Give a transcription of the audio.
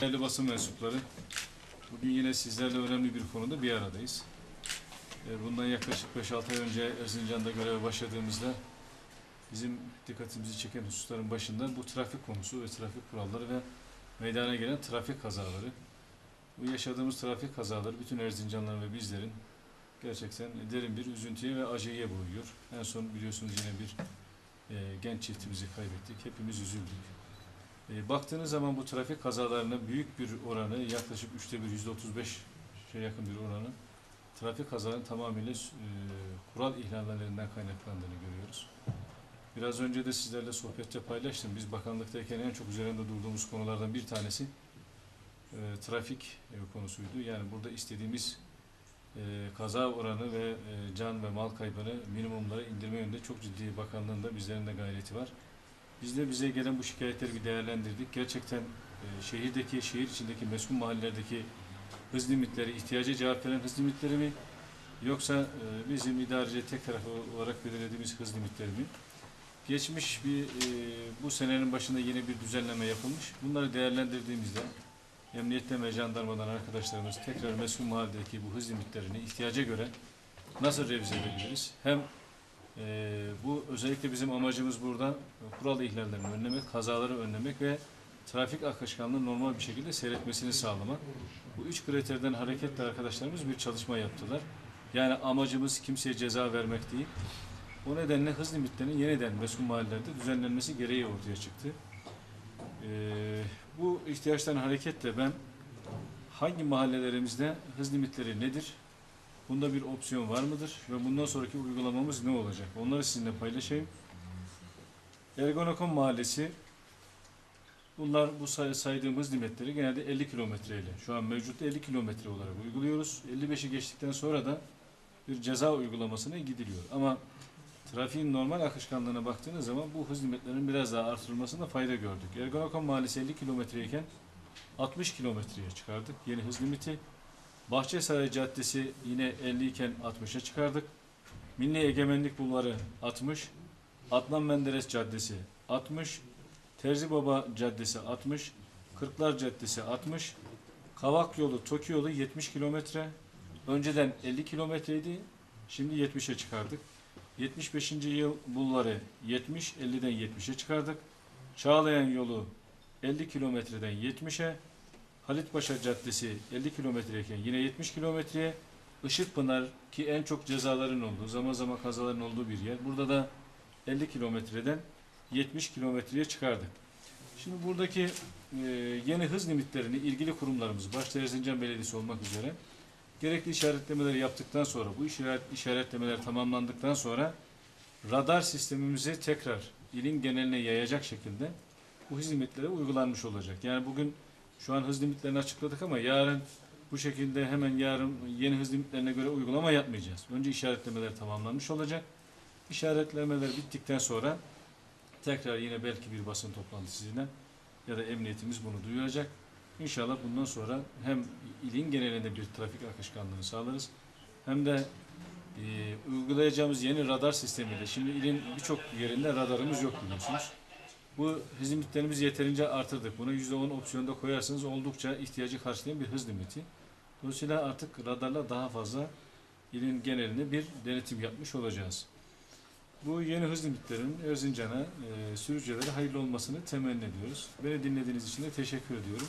Değerli basın mensupları, bugün yine sizlerle önemli bir konuda bir aradayız. E, Bundan yaklaşık 5-6 ay önce Erzincan'da göreve başladığımızda bizim dikkatimizi çeken hususların başında bu trafik konusu ve trafik kuralları ve meydana gelen trafik kazaları. Bu yaşadığımız trafik kazaları bütün Erzincanlıların ve bizlerin gerçekten derin bir üzüntüye ve acıya boğuyor. En son biliyorsunuz yine bir e, genç çiftimizi kaybettik. Hepimiz üzüldük. E, baktığınız zaman bu trafik kazalarının büyük bir oranı, yaklaşık üçte bir, yüzde otuz beş şey yakın bir oranı, trafik kazalarının tamamıyla e, kural ihlallerinden kaynaklandığını görüyoruz. Biraz önce de sizlerle sohbette paylaştım. Biz bakanlıktayken en çok üzerinde durduğumuz konulardan bir tanesi e, trafik e, konusuydu. Yani burada istediğimiz e, kaza oranı ve e, can ve mal kaybını minimumlara indirme yönünde çok ciddi bakanlığın da bizlerin de gayreti var. Biz de bize gelen bu şikayetleri bir değerlendirdik. Gerçekten e, şehirdeki, şehir içindeki meskun mahallelerdeki hız limitleri, ihtiyaca cevap veren hız limitleri mi? Yoksa e, bizim idareci tek tarafı olarak belirlediğimiz hız limitleri mi? Geçmiş bir, e, bu senenin başında yeni bir düzenleme yapılmış. Bunları değerlendirdiğimizde emniyetten ve jandarmadan arkadaşlarımız tekrar meskun mahalledeki bu hız limitlerini ihtiyaca göre nasıl revize edebiliriz? Hem ee, bu özellikle bizim amacımız burada kural ihlallerini önlemek, kazaları önlemek ve trafik akışkanlığının normal bir şekilde seyretmesini sağlamak. Bu üç kriterden hareketle arkadaşlarımız bir çalışma yaptılar. Yani amacımız kimseye ceza vermek değil. O nedenle hız limitlerinin yeniden meskun mahallelerde düzenlenmesi gereği ortaya çıktı. Ee, bu ihtiyaçtan hareketle ben hangi mahallelerimizde hız limitleri nedir, Bunda bir opsiyon var mıdır ve bundan sonraki uygulamamız ne olacak? Onları sizinle paylaşayım. Ergonokon Mahallesi bunlar bu say saydığımız limitleri genelde 50 kilometre ile şu an mevcutta 50 kilometre olarak uyguluyoruz. 55'i geçtikten sonra da bir ceza uygulamasına gidiliyor. Ama trafiğin normal akışkanlığına baktığınız zaman bu hız limitlerinin biraz daha artırılmasında fayda gördük. Ergonokon Mahallesi 50 kilometreyken 60 kilometreye çıkardık yeni hız limiti. Bahçesaray Caddesi yine 50 iken 60'a çıkardık. Milli Egemenlik Bulvarı 60. Adnan Menderes Caddesi 60. Terzi Baba Caddesi 60. Kırklar Caddesi 60. Kavak Yolu, Toki Yolu 70 kilometre. Önceden 50 kilometreydi. Şimdi 70'e çıkardık. 75. yıl bulvarı 70, 50'den 70'e çıkardık. Çağlayan yolu 50 kilometreden 70'e. Halitpaşa Caddesi 50 kilometreyken yine 70 kilometreye Işıkpınar ki en çok cezaların olduğu, zaman zaman kazaların olduğu bir yer. Burada da 50 kilometreden 70 kilometreye çıkardık. Şimdi buradaki e, yeni hız limitlerini ilgili kurumlarımız, başta Erzincan Belediyesi olmak üzere gerekli işaretlemeleri yaptıktan sonra, bu işaret, işaretlemeler tamamlandıktan sonra radar sistemimizi tekrar ilin geneline yayacak şekilde bu hız limitleri uygulanmış olacak. Yani bugün şu an hız limitlerini açıkladık ama yarın bu şekilde hemen yarın yeni hız limitlerine göre uygulama yapmayacağız. Önce işaretlemeler tamamlanmış olacak. İşaretlemeler bittikten sonra tekrar yine belki bir basın toplantısıyla ya da emniyetimiz bunu duyuracak. İnşallah bundan sonra hem ilin genelinde bir trafik akışkanlığını sağlarız hem de e, uygulayacağımız yeni radar sistemiyle şimdi ilin birçok yerinde radarımız yok biliyorsunuz. Bu hız limitlerimizi yeterince artırdık. Buna %10 opsiyonda koyarsanız oldukça ihtiyacı karşılayan bir hız limiti. Dolayısıyla artık radarla daha fazla ilin genelinde bir denetim yapmış olacağız. Bu yeni hız limitlerinin Erzincan'a, e, sürücülere hayırlı olmasını temenni ediyoruz. Beni dinlediğiniz için de teşekkür ediyorum.